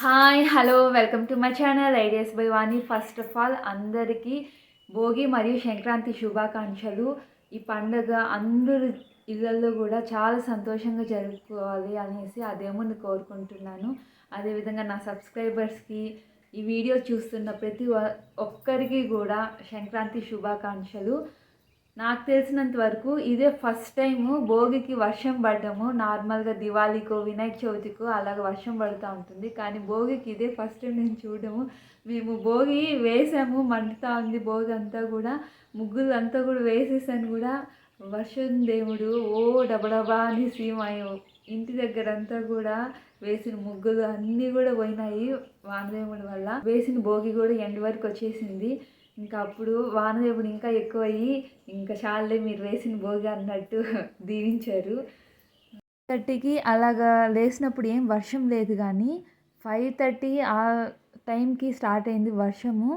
Hi hello welcome to my channel ideas by Vani. First of all అందరికీ భోగి మరియు సంక్రాంతి శుభాకాంక్షలు. ఈ పండుగ అందరు ఇళ్ళల్లో కూడా చాలా సంతోషంగా జరుపుకోవాలి అనేసి ఆ కోరుకుంటున్నాను. అదేవిధంగా నా సబ్స్క్రైబర్స్కి ఈ వీడియో చూస్తున్న ప్రతి ఒ- ఒక్కరికి కూడా సంక్రాంతి శుభాకాంక్షలు. నాకు తెలిసినంత వరకు ఇదే ఫస్ట్ టైము భోగికి వర్షం పడ్డము. నార్మల్గా దివాళీకో వినాయక చవితికో అలాగ వర్షం పడుతూ ఉంటుంది. కానీ భోగికి ఇదే ఫస్ట్ టైం నేను చూడడము మేము భోగి వేసాము మండుతూ ఉంది భోగి అంతా కూడా. ముగ్గులు అంతా కూడా వేసేసాను కూడా. వర్షం దేవుడు ఓ డబడబా అనేసి మా ఇంటి దగ్గర అంతా కూడా వేసిన ముగ్గులు అన్నీ కూడా పోయినాయి. వానదేవుడి వల్ల వేసిన భోగి కూడా ఎండ్ వరకు వచ్చేసింది. ఇంకా అప్పుడు వానదేవుడు ఇంకా ఎక్కువయ్యి ఇంకా చాలే మీరు వేసిన భోగి అన్నట్టు దీవించారు. థర్టీకి అలాగా లేసినప్పుడు ఏం వర్షం లేదు కానీ ఫైవ్ థర్టీ ఆ టైంకి స్టార్ట్ అయింది వర్షము.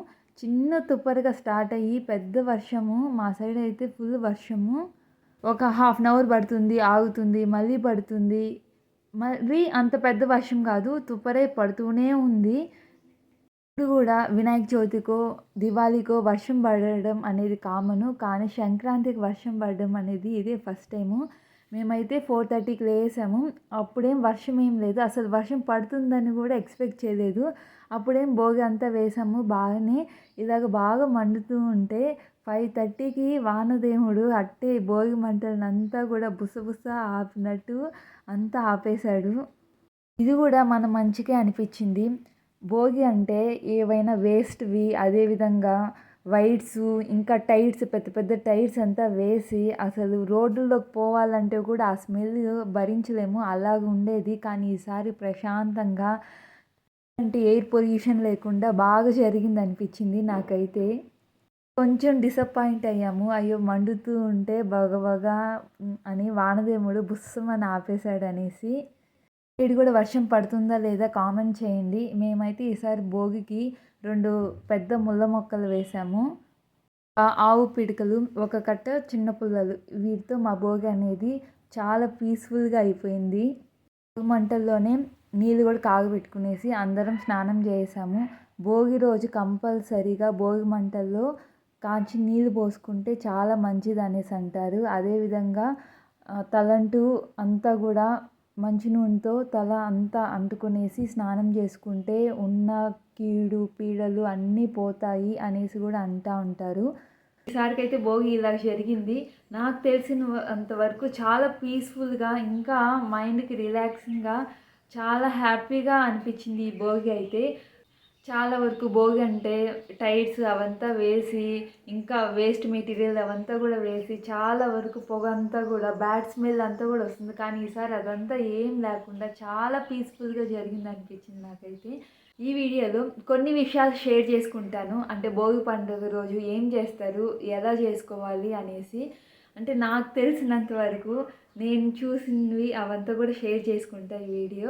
చిన్న తుప్పరుగా స్టార్ట్ అయ్యి పెద్ద వర్షము. మా సైడ్ అయితే ఫుల్ వర్షము. ఒక హాఫ్ అన్ అవర్ పడుతుంది ఆగుతుంది మళ్ళీ పడుతుంది. మరీ అంత పెద్ద వర్షం కాదు తుప్పరే పడుతూనే ఉంది. ఇప్పుడు కూడా వినాయక చవితికో దివాళీకో వర్షం పడడం అనేది కామను. కానీ సంక్రాంతికి వర్షం పడడం అనేది ఇదే ఫస్ట్ టైము. మేమైతే ఫోర్ థర్టీకి లేసాము. అప్పుడేం వర్షం ఏం లేదు. అసలు వర్షం పడుతుందని కూడా ఎక్స్పెక్ట్ చేయలేదు. అప్పుడేం భోగి అంతా వేసాము. బాగానే ఇలాగ బాగా మండుతూ ఉంటే ఫైవ్ థర్టీకి వానదేవుడు అట్టే భోగి మంటలను అంతా కూడా బుసబుస ఆపినట్టు అంతా ఆపేశాడు. ఇది కూడా మన మంచికే అనిపించింది. భోగి అంటే ఏవైనా వేస్ట్వి అదేవిధంగా వైట్స్ ఇంకా టైర్స్ పెద్ద పెద్ద టైర్స్ అంతా వేసి అసలు రోడ్డులోకి పోవాలంటే కూడా ఆ స్మెల్ భరించలేము. అలాగ ఉండేది. కానీ ఈసారి ప్రశాంతంగా అంటే ఎయిర్ పొల్యూషన్ లేకుండా బాగా జరిగింది అనిపించింది నాకైతే. కొంచెం డిసప్పాయింట్ అయ్యాము. అయ్యో మండుతూ ఉంటే బగబగా అని వానదేముడు బుస్సమని ఆపేశాడు అనేసి ఇటు కూడా వర్షం పడుతుందా లేదా కామెంట్ చేయండి. మేమైతే ఈసారి భోగికి రెండు పెద్ద ముళ్ళ మొక్కలు వేసాము. ఆవు పిడకలు ఒక కట్ట చిన్న పుల్లలు వీటితో మా భోగి అనేది చాలా పీస్ఫుల్గా అయిపోయింది. మంటల్లోనే నీళ్ళు కూడా కాగబెట్టుకునేసి అందరం స్నానం చేసాము. భోగి రోజు కంపల్సరీగా భోగి మంటల్లో కాంచి నీళ్ళు పోసుకుంటే చాలా మంచిది అనేసి అంటారు. అదేవిధంగా తలంటూ అంతా కూడా మంచి నూనెతో తల అంతా అంటుకునేసి స్నానం చేసుకుంటే ఉన్న కీడు పీడలు అన్నీ పోతాయి అనేసి కూడా అంటూ ఉంటారు. ఈసారికి అయితే భోగి ఇలా జరిగింది. నాకు తెలిసిన అంతవరకు చాలా పీస్ఫుల్గా ఇంకా మైండ్కి రిలాక్సింగ్గా చాలా హ్యాపీగా అనిపించింది ఈ భోగి అయితే. చాలా వరకు భోగి అంటే టైర్స్ అవంతా వేసి ఇంకా వేస్ట్ మెటీరియల్ అవంతా కూడా వేసి చాలా వరకు పొగ అంతా కూడా బ్యాడ్ స్మెల్ అంతా కూడా వస్తుంది. కానీ ఈసారి అదంతా ఏం లేకుండా చాలా పీస్ఫుల్గా జరిగింది అనిపించింది నాకైతే. ఈ వీడియోలో కొన్ని విషయాలు షేర్ చేసుకుంటాను. అంటే భోగి పండుగ రోజు ఏం చేస్తారు ఎలా చేసుకోవాలి అనేసి. అంటే నాకు తెలిసినంత వరకు నేను చూసినవి అవంతా కూడా షేర్ చేసుకుంటా ఈ వీడియో.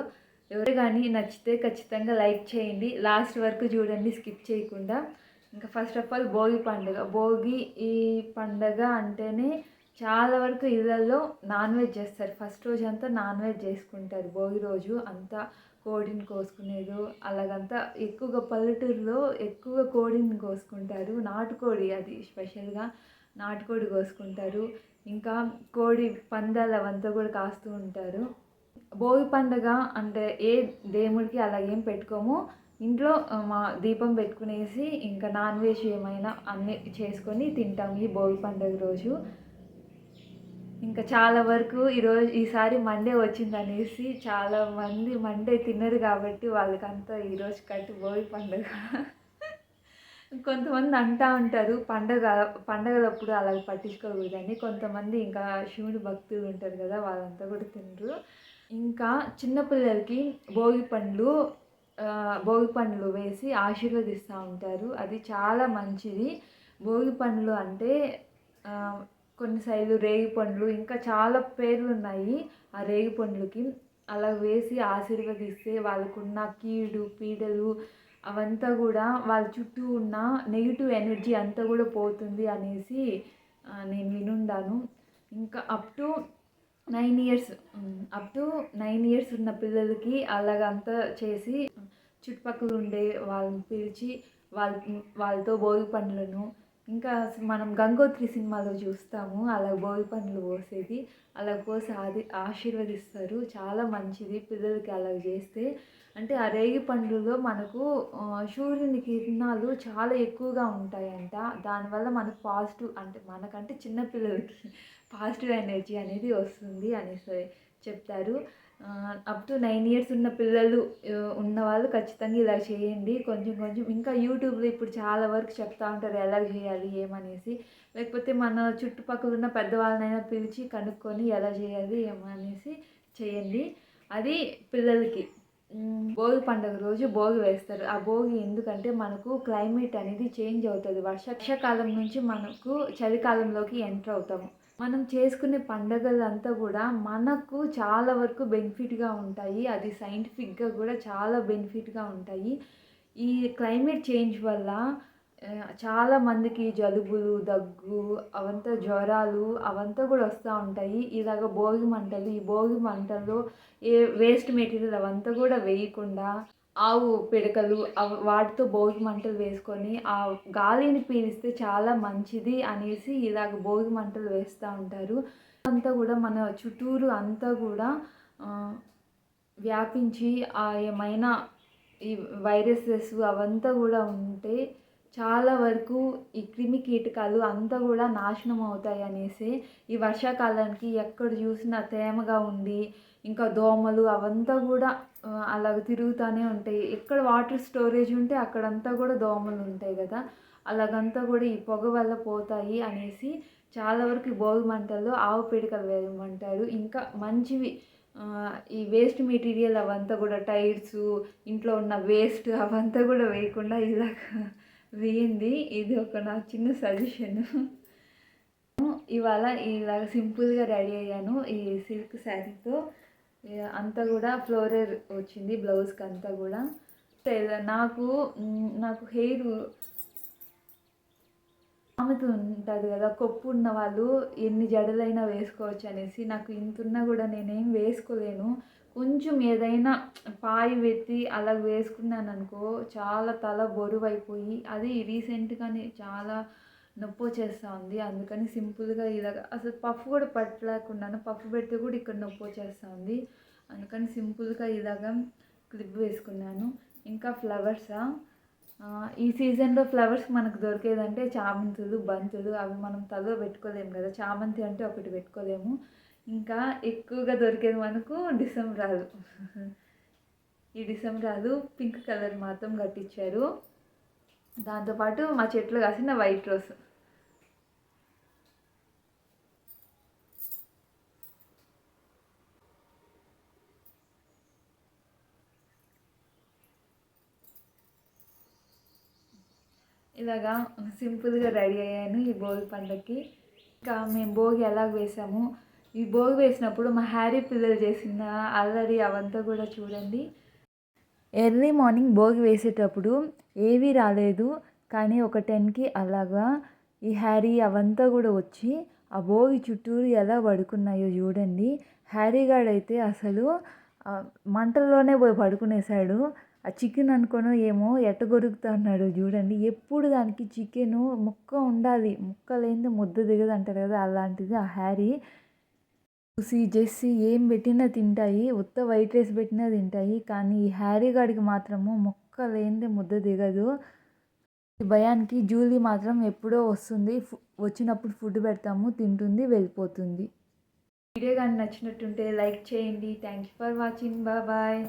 ఎవరు కానీ నచ్చితే ఖచ్చితంగా లైక్ చేయండి. లాస్ట్ వరకు చూడండి స్కిప్ చేయకుండా. ఇంకా ఫస్ట్ ఆఫ్ ఆల్ భోగి పండుగ. భోగి ఈ పండగ అంటేనే చాలా వరకు ఇళ్ళల్లో నాన్ వెజ్ చేస్తారు. ఫస్ట్ రోజు అంతా నాన్ వెజ్ చేసుకుంటారు. భోగి రోజు అంతా కోడిని కోసుకునేది అలాగంతా ఎక్కువగా పల్లెటూరులో ఎక్కువగా కోడిని కోసుకుంటారు. నాటుకోడి అది స్పెషల్గా నాటుకోడి కోసుకుంటారు. ఇంకా కోడి పందాలు అవంతా కూడా కాస్తూ ఉంటారు. భోగి పండగ అంటే ఏ దేవుడికి అలా ఏం పెట్టుకోము. ఇంట్లో మా దీపం పెట్టుకునేసి ఇంకా నాన్ వెజ్ ఏమైనా అన్ని చేసుకొని తింటాము ఈ భోగి పండుగ రోజు. ఇంకా చాలా వరకు ఈరోజు ఈసారి మండే వచ్చింది అనేసి చాలా మంది మండే తినరు కాబట్టి వాళ్ళకంతా ఈరోజు కట్టి భోగి పండుగ. కొంతమంది అంటా ఉంటారు పండగ పండగలప్పుడు అలా పట్టించుకోకూడదని. కొంతమంది ఇంకా శివుడి భక్తులు ఉంటారు కదా వాళ్ళంతా కూడా తినరు. ఇంకా చిన్నపిల్లలకి భోగి పండ్లు భోగి పండ్లు వేసి ఆశీర్వదిస్తూ ఉంటారు. అది చాలా మంచిది. భోగి పండ్లు అంటే కొన్ని సైజు రేగి పండ్లు ఇంకా చాలా పేర్లు ఉన్నాయి ఆ రేగి పండ్లకి. అలా వేసి ఆశీర్వదిస్తే వాళ్ళకున్న కీడు పీడలు అవంతా కూడా వాళ్ళ చుట్టూ ఉన్న నెగిటివ్ ఎనర్జీ అంతా కూడా పోతుంది అనేసి నేను వినుండాను. ఇంకా up to nine years up to nine years ఉన్న పిల్లలకి అలాగంతా చేసి చుట్టుపక్కల ఉండే వాళ్ళని పిలిచి వాళ్ళ వాళ్ళతో భోగి పండ్లను ఇంకా మనం గంగోత్రి సినిమాలో చూస్తాము. అలా భోగి పండ్లు పోసేది. అలా పోసి ఆది ఆశీర్వదిస్తారు. చాలా మంచిది పిల్లలకి అలా చేస్తే. అంటే ఆ రేగి పండ్లలో మనకు సూర్యుని కిరణాలు చాలా ఎక్కువగా ఉంటాయంట. దానివల్ల మనకు పాజిటివ్ అంటే మనకంటే చిన్నపిల్లలకి పాజిటివ్ ఎనర్జీ అనేది వస్తుంది అనేసి చెప్తారు. అప్ టు నైన్ ఇయర్స్ ఉన్న పిల్లలు ఉన్నవాళ్ళు ఉన్న వాళ్ళు ఖచ్చితంగా ఇలా చేయండి. కొంచెం కొంచెం. ఇంకా యూట్యూబ్లో ఇప్పుడు చాలా వరకు చెప్తా ఉంటారు ఎలా చేయాలి ఏమనేసి. లేకపోతే మన చుట్టుపక్కల ఉన్న పెద్దవాళ్ళనైనా పిలిచి కనుక్కొని ఎలా చేయాలి ఏమనేసి చేయండి. అది పిల్లలకి. భోగి పండుగ రోజు భోగి వేస్తారు. ఆ భోగి ఎందుకంటే మనకు క్లైమేట్ అనేది చేంజ్ అవుతుంది. వర్షాకాలం నుంచి మనకు చలికాలంలోకి ఎంటర్ అవుతాము. మనం చేసుకునే పండగలంతా కూడా మనకు చాలా వరకు బెనిఫిట్గా ఉంటాయి. అది సైంటిఫిక్గా కూడా చాలా బెనిఫిట్గా ఉంటాయి. ఈ క్లైమేట్ చేంజ్ వల్ల చాలా మందికి జలుబులు దగ్గు అవంతా జ్వరాలు అవంతా కూడా వస్తూ ఉంటాయి. ఇలాగ భోగి మంటలు ఈ భోగి మంటల్లో ఏ వేస్ట్ మెటీరియల్ అవంతా కూడా వేయకుండా ఆవు పిడకలు వాటితో భోగి మంటలు వేసుకొని ఆ గాలిని పీలిస్తే చాలా మంచిది అనేసి ఇలాగ భోగి మంటలు వేస్తూ ఉంటారు. అంతా కూడా మన చుట్టూరు అంతా కూడా వ్యాపించి ఆ ఏమైనా ఈ వైరసెస్ అవంతా కూడా ఉంటే చాలా వరకు ఈ క్రిమి కీటకాలు అంతా కూడా నాశనం అవుతాయి అనేసి ఈ వర్షాకాలానికి ఎక్కడ చూసినా తేమగా ఉండి ఇంకా దోమలు అవంతా కూడా అలా అలాగ తిరుగుతూనే ఉంటాయి. ఎక్కడ వాటర్ స్టోరేజ్ ఉంటే అక్కడంతా కూడా దోమలు ఉంటాయి కదా. అలాగంతా కూడా ఈ పొగ వల్ల పోతాయి అనేసి చాలా వరకు భోగి మంటల్లో ఆవు పిడకలు వేయమంటారు. ఇంకా మంచివి ఈ వేస్ట్ మెటీరియల్ అవంతా కూడా టైర్స్ ఇంట్లో ఉన్న వేస్ట్ అవంతా కూడా వేయకుండా ఇలాగ వేయండి. ఇది ఒక నా చిన్న సజెషన్ ఇవాళ ఇలా సింపుల్గా రెడీ అయ్యాను ఈ సిల్క్ శారీతో అంతా కూడా ఫ్లోరర్ వచ్చింది బ్లౌజ్కి అంతా కూడా. నాకు నాకు హెయిర్ సామెత ఉంటుంది కదా కొప్పు ఉన్న వాళ్ళు ఎన్ని జడలైనా వేసుకోవచ్చు అనేసి నాకు ఇంతున్నా కూడా నేనేం వేసుకోలేను. కొంచెం ఏదైనా పాయి పెట్టి అలా వేసుకున్నాను అనుకో చాలా తల బరువు అయిపోయి అది రీసెంట్గానే చాలా నొప్పి వచ్చేస్తూ ఉంది. అందుకని సింపుల్గా ఇలాగ అసలు పఫ్ కూడా పట్టలేకున్నాను పఫ్ పెడితే కూడా ఇక్కడ నొప్పి వచ్చేస్తూ ఉంది. అందుకని సింపుల్గా ఇలాగ క్లిప్ వేసుకున్నాను. ఇంకా ఫ్లవర్సా? ఈ సీజన్లో ఫ్లవర్స్ మనకు దొరికేదంటే చామంతులు బంతులు అవి మనం తలలో పెట్టుకోలేము కదా. చామంతి అంటే ఒకటి పెట్టుకోలేము. ఇంకా ఎక్కువగా దొరికేది మనకు డిసెంబరాలు ఈ డిసెంబరాలు పింక్ కలర్ మాత్రం కట్టించారు. దాంతోపాటు మా చెట్లు కాసిన వైట్ రోస్. ఇలాగా సింపుల్గా రెడీ అయ్యాను ఈ భోగి పండగకి ఇంకా మేము భోగి ఎలా వేసాము? ఈ భోగి వేసినప్పుడు మా హ్యారీ పిల్లలు చేసిన అల్లరి అవంతా కూడా చూడండి. ఎర్లీ మార్నింగ్ భోగి వేసేటప్పుడు ఏవీ రాలేదు కానీ ఒక టెన్కి అలాగా ఈ హ్యారీ అవంతా కూడా వచ్చి ఆ భోగి చుట్టూరు ఎలా పడుకున్నాయో చూడండి. హ్యారీ గాడైతే అసలు మంటల్లోనే పోయి పడుకునేశాడు. ఆ చికెన్ అనుకోను ఏమో ఎట్ట కొరుకుతా అన్నాడు చూడండి. ఎప్పుడు దానికి చికెను ముక్క ఉండాలి ముక్క లేనిదే ముద్ద దిగదు అంటారు కదా అలాంటిది ఆ హ్యారీ. చూసి జెస్సీ ఏం పెట్టినా తింటాయి ఉత్త వైట్ రైస్ పెట్టినా తింటాయి కానీ ఈ హ్యారీ గాడికి మాత్రము మొక్క లేనిదే ముద్ద దిగదు. ఈ భయానికి జూలీ మాత్రం ఎప్పుడో వస్తుంది. వచ్చినప్పుడు ఫుడ్ పెడతాము తింటుంది వెళ్ళిపోతుంది. వీడియో కానీ నచ్చినట్టుంటే లైక్ చేయండి. Thank you for watching. Bye.